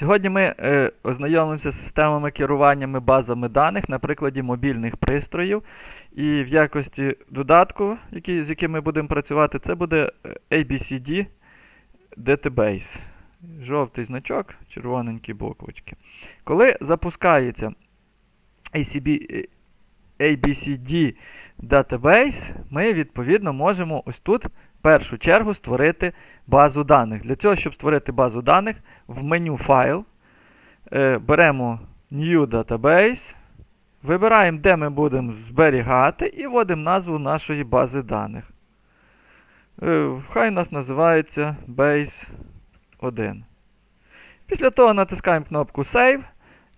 Сьогодні ми е, ознайомимося з системами керуваннями базами даних на прикладі мобільних пристроїв. І в якості додатку, який, з яким ми будемо працювати, це буде е, ABCD Database. Жовтий значок, червоненькі буквочки. Коли запускається ACB, е, ABCD Database, ми відповідно можемо ось тут в першу чергу створити базу даних. Для цього, щоб створити базу даних, в меню Файл е, беремо New Database, вибираємо, де ми будемо зберігати, і вводимо назву нашої бази даних. Е, хай у нас називається Base 1. Після того натискаємо кнопку Save,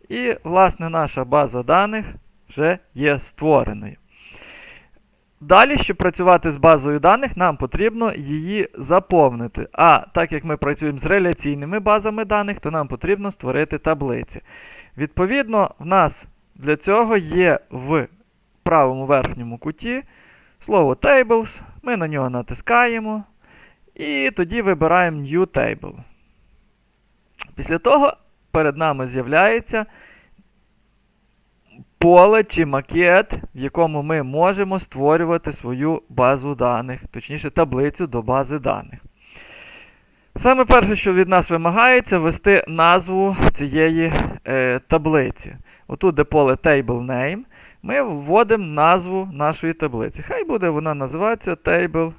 і, власне, наша база даних вже є створеною. Далі, щоб працювати з базою даних, нам потрібно її заповнити. А так як ми працюємо з реляційними базами даних, то нам потрібно створити таблиці. Відповідно, в нас для цього є в правому верхньому куті слово Tables. Ми на нього натискаємо. І тоді вибираємо New Table. Після того перед нами з'являється поле чи макет, в якому ми можемо створювати свою базу даних, точніше таблицю до бази даних. Саме перше, що від нас вимагається, ввести назву цієї е, таблиці. Отут, де поле Table Name, ми вводимо назву нашої таблиці. Хай буде вона називатися Table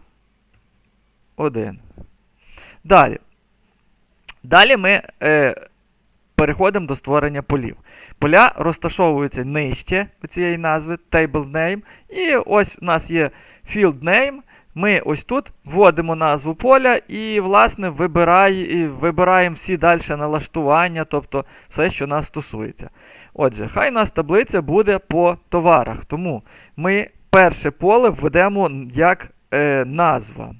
1. Далі. Далі ми е, переходимо до створення полів. Поля розташовуються нижче цієї назви Table Name. І ось у нас є Field Name. Ми ось тут вводимо назву поля і, власне, вибирає, вибираємо всі далі налаштування, тобто все, що нас стосується. Отже, хай у нас таблиця буде по товарах. Тому ми перше поле введемо як е, назва.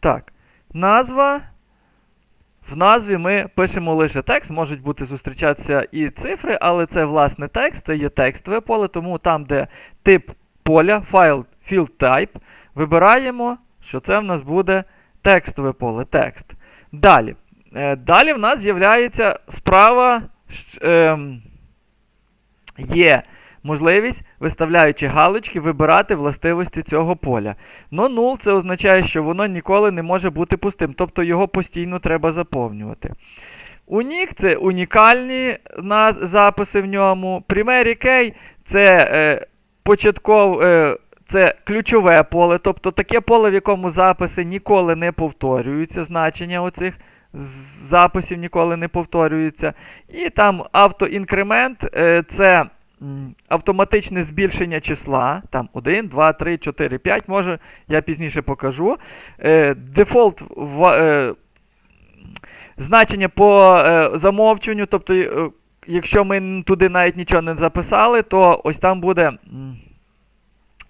Так, назва. В назві ми пишемо лише текст, можуть бути зустрічатися і цифри, але це власне текст, це є текстове поле, тому там, де тип поля, файл field type, вибираємо, що це в нас буде текстове поле, текст. Далі. Е, Далі в нас з'являється справа. Е, є можливість, виставляючи галочки, вибирати властивості цього поля. Но null це означає, що воно ніколи не може бути пустим, тобто його постійно треба заповнювати. Унік це унікальні записи в ньому. Primary key це е, початков, е, це ключове поле, тобто таке поле, в якому записи ніколи не повторюються, значення оцих записів ніколи не повторюються. І там автоінкремент е, це автоматичне збільшення числа. Там 1, 2, 3, 4, 5. Може, я пізніше покажу. Е, Дефолт в, е, значення по е, замовчуванню. Тобто, е, якщо ми туди навіть нічого не записали, то ось там буде.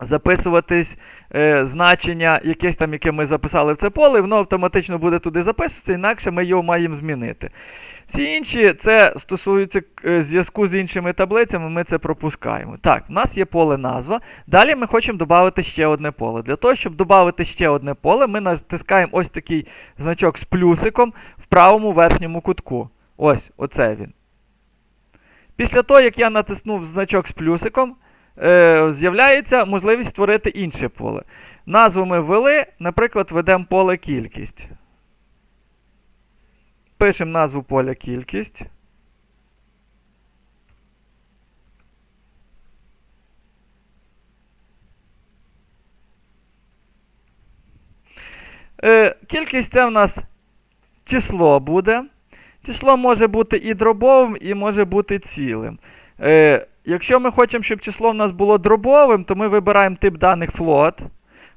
Записуватись е, значення якесь там, яке ми записали в це поле, воно автоматично буде туди записуватися, інакше ми його маємо змінити. Всі інші, це стосується е, зв'язку з іншими таблицями, ми це пропускаємо. Так, в нас є поле назва. Далі ми хочемо додати ще одне поле. Для того, щоб додати ще одне поле, ми натискаємо ось такий значок з плюсиком в правому верхньому кутку. Ось, оце він. Після того, як я натиснув значок з плюсиком, е, з'являється можливість створити інше поле. Назву ми ввели, наприклад, ведемо поле кількість. Пишемо назву поля кількість. Е, Кількість це в нас число буде. Число може бути і дробовим, і може бути цілим. Е, Якщо ми хочемо, щоб число в нас було дробовим, то ми вибираємо тип даних float.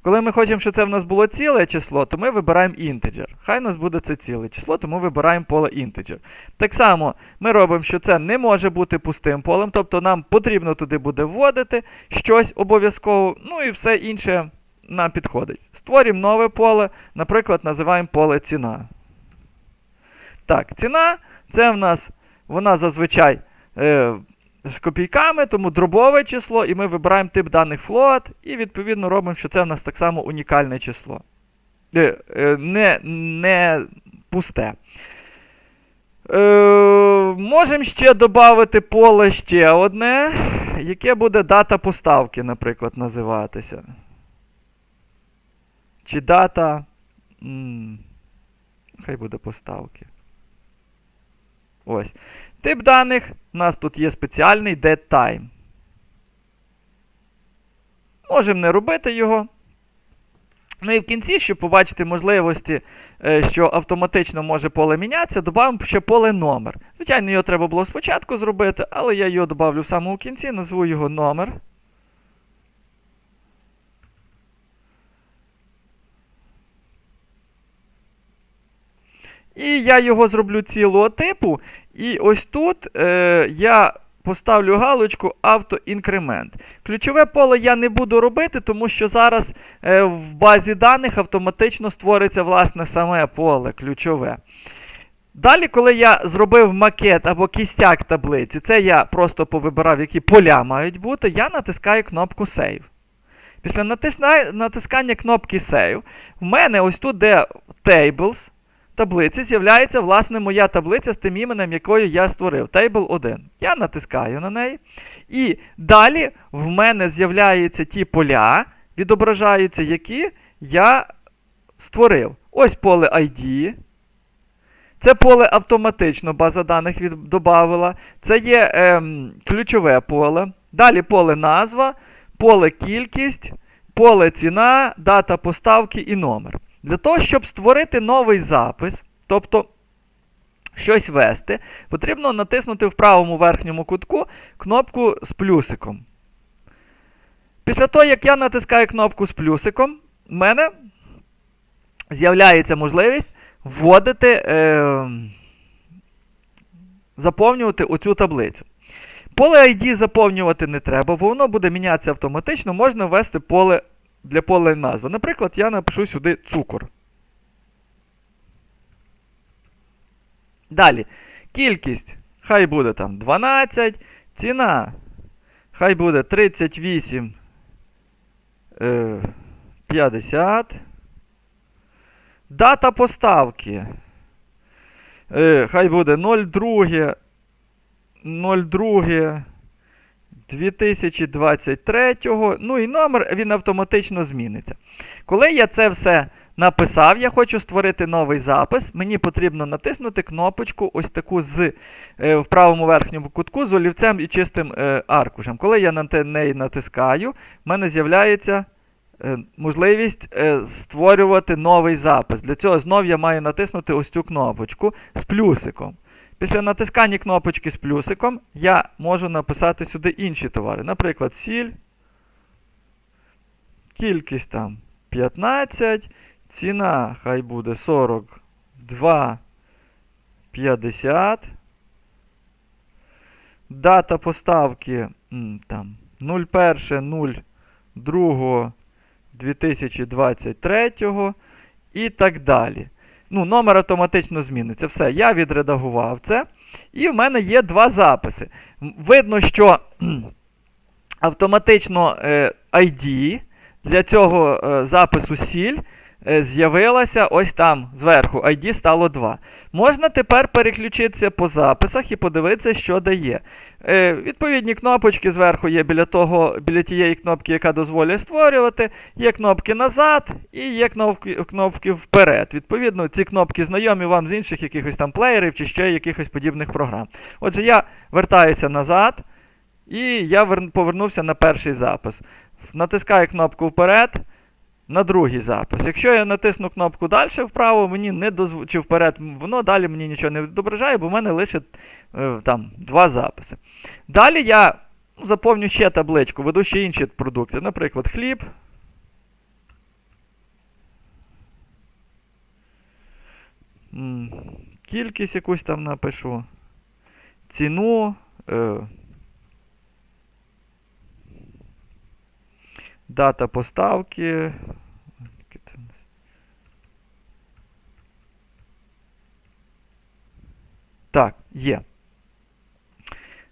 Коли ми хочемо, щоб це в нас було ціле число, то ми вибираємо integer. Хай у нас буде це ціле число, тому вибираємо поле integer. Так само ми робимо, що це не може бути пустим полем, тобто нам потрібно туди буде вводити щось обов'язково, ну і все інше нам підходить. Створюємо нове поле, наприклад, називаємо поле ціна. Так, ціна це в нас, вона зазвичай. Е, з копійками, тому дробове число, і ми вибираємо тип даних float, і відповідно робимо, що це в нас так само унікальне число. Е, е, Не, не пусте. Е, Можемо ще додати поле ще одне, яке буде дата поставки, наприклад, називатися. Чи дата. Хай буде поставки. Ось. Тип даних. У нас тут є спеціальний dead-time. Можемо не робити його. Ну і в кінці, щоб побачити можливості, е, що автоматично може поле мінятися, додамо ще поле номер. Звичайно, його треба було спочатку зробити, але я його додавлю в самому кінці, назву його номер. І я його зроблю цілого типу. І ось тут е, я поставлю галочку автоінкремент. Ключове поле я не буду робити, тому що зараз е, в базі даних автоматично створиться власне саме поле ключове. Далі, коли я зробив макет або кістяк таблиці, це я просто повибирав, які поля мають бути, я натискаю кнопку Save. Після натискання кнопки Save, в мене ось тут, де Tables, таблиці, з'являється, власне, моя таблиця з тим іменем, якою я створив. Table 1. Я натискаю на неї. І далі в мене з'являються ті поля, відображаються, які я створив. Ось поле ID. Це поле автоматично база даних від... додавала. Це є ем, ключове поле. Далі поле назва, поле кількість, поле ціна, дата поставки і номер. Для того, щоб створити новий запис, тобто щось ввести, потрібно натиснути в правому верхньому кутку кнопку з плюсиком. Після того, як я натискаю кнопку з плюсиком, в мене з'являється можливість вводити, е, заповнювати оцю таблицю. Поле ID заповнювати не треба, бо воно буде мінятися автоматично, можна ввести поле для поля назви. Наприклад, я напишу сюди цукор. Далі. Кількість. Хай буде там 12. Ціна. Хай буде 38. Е, 50. Дата поставки. Е, хай буде 02. 02. 2023. Ну і номер він автоматично зміниться. Коли я це все написав, я хочу створити новий запис. Мені потрібно натиснути кнопочку ось таку з е, в правому верхньому кутку з олівцем і чистим е, аркушем. Коли я на неї натискаю, в мене з'являється е, можливість створювати новий запис. Для цього знов я маю натиснути ось цю кнопочку з плюсиком. Після натискання кнопочки з плюсиком я можу написати сюди інші товари. Наприклад, сіль. Кількість там 15. Ціна хай буде 42,50. Дата поставки там 01.02.2023 і так далі ну, номер автоматично зміниться. Все, я відредагував це. І в мене є два записи. Видно, що автоматично е, ID для цього е, запису сіль Е, з'явилася ось там зверху. ID стало 2. Можна тепер переключитися по записах і подивитися, що дає. Е, Відповідні кнопочки зверху є біля того, біля тієї кнопки, яка дозволяє створювати. Є кнопки назад і є кнопки кнопки вперед. Відповідно, ці кнопки знайомі вам з інших якихось там плеєрів чи ще якихось подібних програм. Отже, я вертаюся назад. І я повернувся на перший запис. Натискаю кнопку вперед на другий запис. Якщо я натисну кнопку далі вправо, мені не дозв... чи вперед, воно далі мені нічого не відображає, бо в мене лише там два записи. Далі я заповню ще табличку, веду ще інші продукти. Наприклад, хліб. Кількість якусь там напишу. Ціну. Е, Дата поставки. Так, є.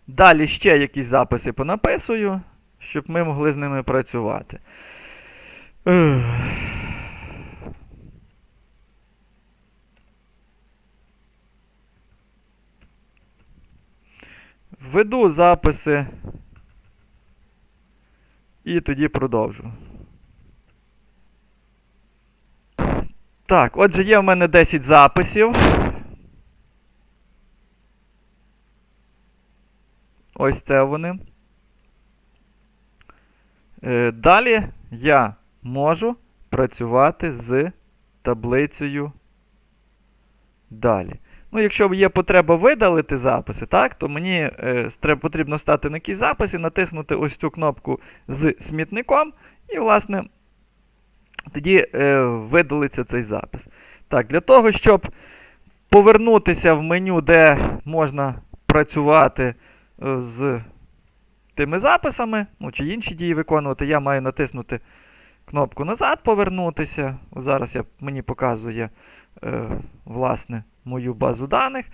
Далі ще якісь записи понаписую, щоб ми могли з ними працювати. Введу записи і тоді продовжу. Так, отже, є в мене 10 записів. Ось це вони. Е, Далі я можу працювати з таблицею далі. Ну, якщо є потреба видалити записи, так, то мені е, потрібно стати на якийсь запис і натиснути ось цю кнопку з смітником, і, власне, тоді е, видалиться цей запис. Так, для того, щоб повернутися в меню, де можна працювати з тими записами, ну, чи інші дії виконувати, я маю натиснути кнопку назад, повернутися. От Зараз я, мені показує е, власне мою базу даних.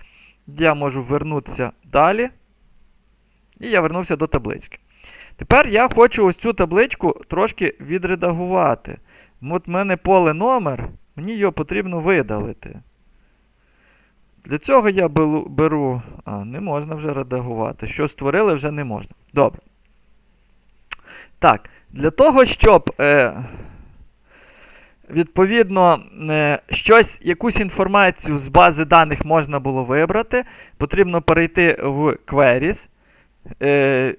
Я можу вернутися далі. І я вернувся до таблички. Тепер я хочу ось цю табличку трошки відредагувати. От в мене поле номер, мені його потрібно видалити. Для цього я беру. А, не можна вже редагувати. Що створили, вже не можна. Добре. Так, для того, щоб. Е, Відповідно, е, щось, якусь інформацію з бази даних можна було вибрати, потрібно перейти в queries. Е,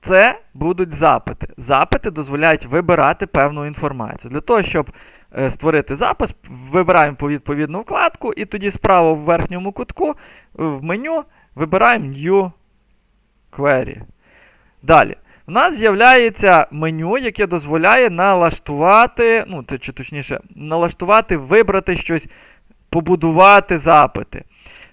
Це будуть запити. Запити дозволяють вибирати певну інформацію. Для того, щоб створити запис, вибираємо відповідну вкладку, і тоді справа в верхньому кутку е, в меню вибираємо New Query. Далі. У нас з'являється меню, яке дозволяє налаштувати, ну, чи точніше, налаштувати, вибрати щось, побудувати запити.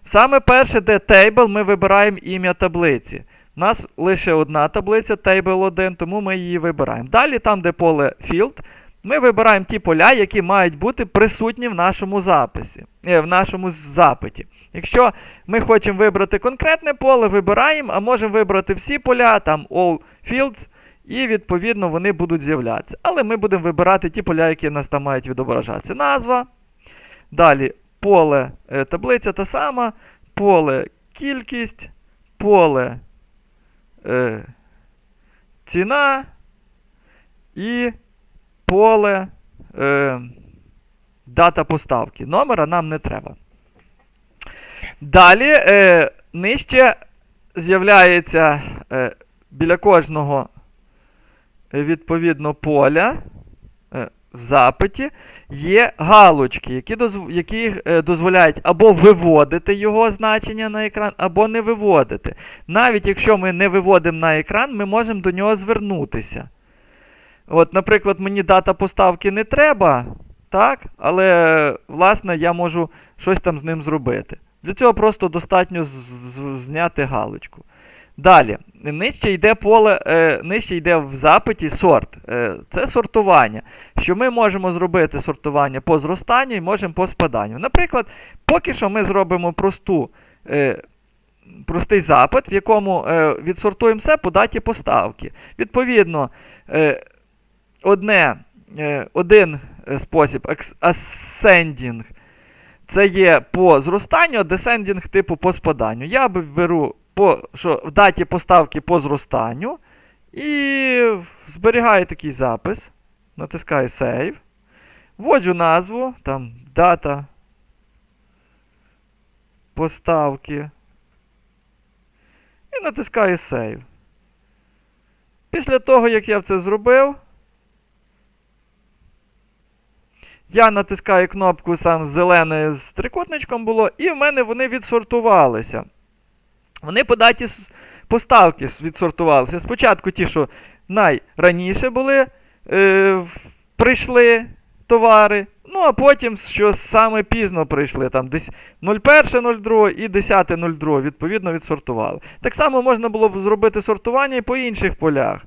Саме перше, де Table, ми вибираємо ім'я таблиці. У нас лише одна таблиця, Table 1, тому ми її вибираємо. Далі, там, де поле Field, ми вибираємо ті поля, які мають бути присутні в нашому записі, е, в нашому запиті. Якщо ми хочемо вибрати конкретне поле, вибираємо, а можемо вибрати всі поля, там All Fields, і відповідно вони будуть з'являтися. Але ми будемо вибирати ті поля, які нас там мають відображатися. Назва. Далі поле е, таблиця та сама, поле кількість, поле е, ціна і поле е, дата поставки. Номера нам не треба. Далі е, нижче з'являється е, біля кожного е, відповідно поля е, в запиті є галочки, які, дозв... які е, дозволяють або виводити його значення на екран, або не виводити. Навіть якщо ми не виводимо на екран, ми можемо до нього звернутися. От, наприклад, мені дата поставки не треба, так? але, власне, я можу щось там з ним зробити. Для цього просто достатньо зняти галочку. Далі, нижче йде поле, е, нижче йде в запиті сорт. Е, це сортування. Що ми можемо зробити сортування по зростанню і можемо по спаданню. Наприклад, поки що ми зробимо просту, е, простий запит, в якому е, відсортуємо все по даті поставки. Відповідно, е, одне, е, один е, спосіб ascending це є по зростанню, а descending типу по спаданню. Я беру по, що в даті поставки по зростанню і зберігаю такий запис. Натискаю Save. Вводжу назву, там дата поставки. І натискаю Save. Після того, як я це зробив, я натискаю кнопку сам зеленою з трикутничком було, і в мене вони відсортувалися. Вони по даті поставки відсортувалися. Спочатку ті, що найраніше були, е, прийшли товари, ну а потім, що саме пізно прийшли, там десь 01.02 і 10.02, відповідно, відсортували. Так само можна було б зробити сортування і по інших полях.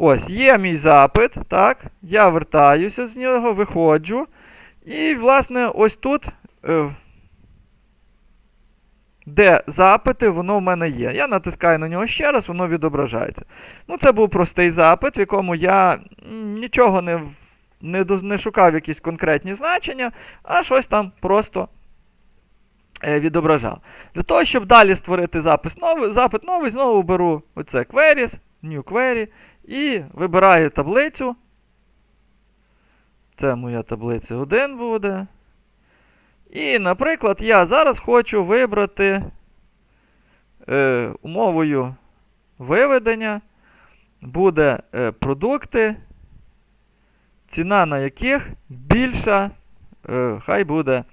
Ось, є мій запит, так, я вертаюся з нього, виходжу. І, власне, ось тут е, де запити, воно в мене є. Я натискаю на нього ще раз, воно відображається. Ну, це був простий запит, в якому я нічого не, не, не шукав якісь конкретні значення, а щось там просто е, відображав. Для того, щоб далі створити запис новий, запит новий, знову беру оце queries, new query, і вибираю таблицю. Це моя таблиця 1 буде. І, наприклад, я зараз хочу вибрати е, умовою виведення буде е, продукти, ціна на яких більша, е, хай буде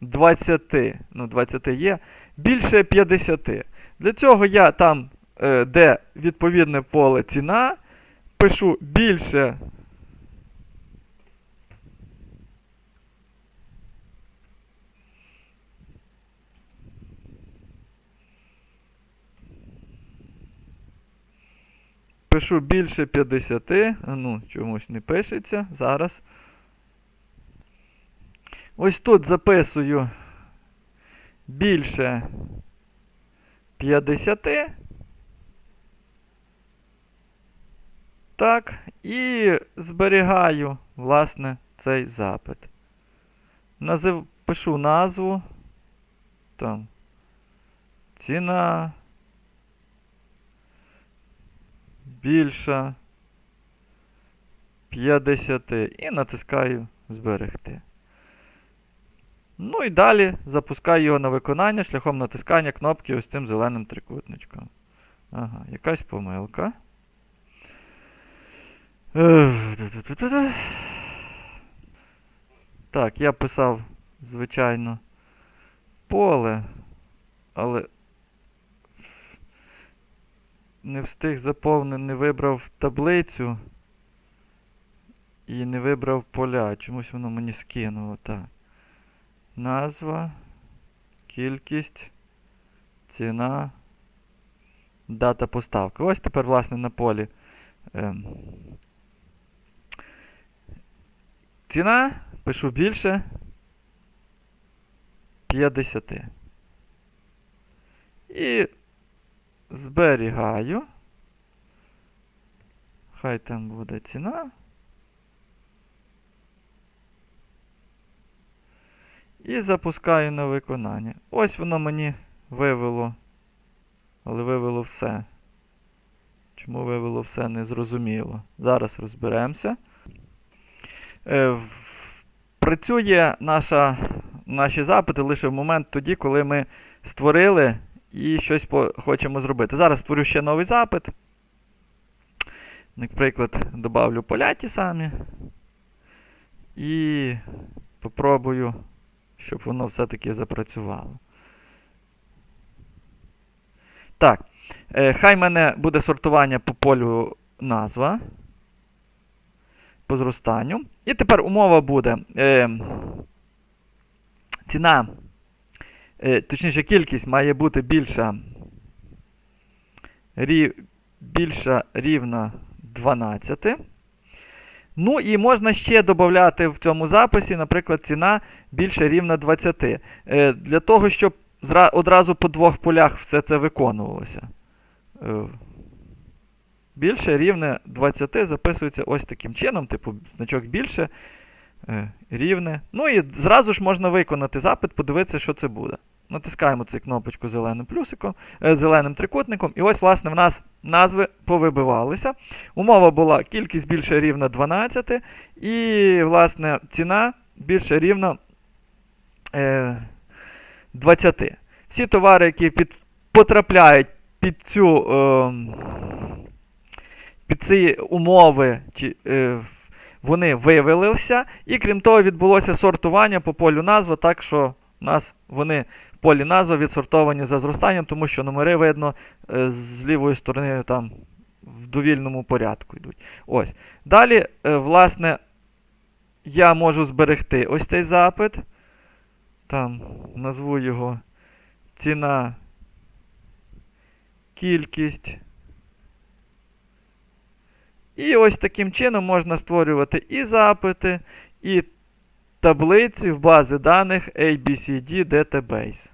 20, ну 20 є, більше 50. Для цього я там, е, де відповідне поле ціна, пишу більше. Пишу більше 50. А ну, чомусь не пишеться. Зараз. Ось тут записую більше 50. Так, і зберігаю, власне, цей запит. Назив, пишу назву. Там. Ціна. Більша 50 і натискаю зберегти. Ну і далі запускаю його на виконання шляхом натискання кнопки ось цим зеленим трикутничком. Ага, якась помилка. Так, я писав, звичайно, поле, але не встиг заповнити, не вибрав таблицю і не вибрав поля. Чомусь воно мені скинуло. Так. Назва, кількість, ціна, дата поставки. Ось тепер, власне, на полі. Ціна, пишу більше 50. І зберігаю. Хай там буде ціна. І запускаю на виконання. Ось воно мені вивело. Але вивело все. Чому вивело все незрозуміло. Зараз розберемося. Е, працює наша, наші запити лише в момент тоді, коли ми створили і щось хочемо зробити. Зараз створю ще новий запит. Наприклад, добавлю поля ті самі. І попробую, щоб воно все-таки запрацювало. Так. Е, хай в мене буде сортування по полю назва. По зростанню. І тепер умова буде. Е, ціна е, точніше, кількість має бути більша, рів, більша рівна 12. Ну і можна ще додати в цьому записі, наприклад, ціна більше рівна 20. Е, для того, щоб одразу по двох полях все це виконувалося. Е, більше рівне 20 записується ось таким чином, типу значок більше. Е, рівне. Ну і зразу ж можна виконати запит, подивитися, що це буде. Натискаємо цю кнопочку зеленим плюсиком, е, зеленим трикутником. І ось, власне, в нас назви повибивалися. Умова була кількість більше рівна 12. І, власне, ціна більше рівна е, 20. Всі товари, які під, потрапляють під цю. Е, під ці умови, е, вони вивелися, і крім того, відбулося сортування по полю назва, так що у нас вони в полі назва відсортовані за зростанням, тому що номери видно е, з лівої сторони там в довільному порядку йдуть. Ось. Далі, е, власне, я можу зберегти ось цей запит. Там назву його ціна, кількість. І ось таким чином можна створювати і запити, і таблиці в бази даних ABCD Database.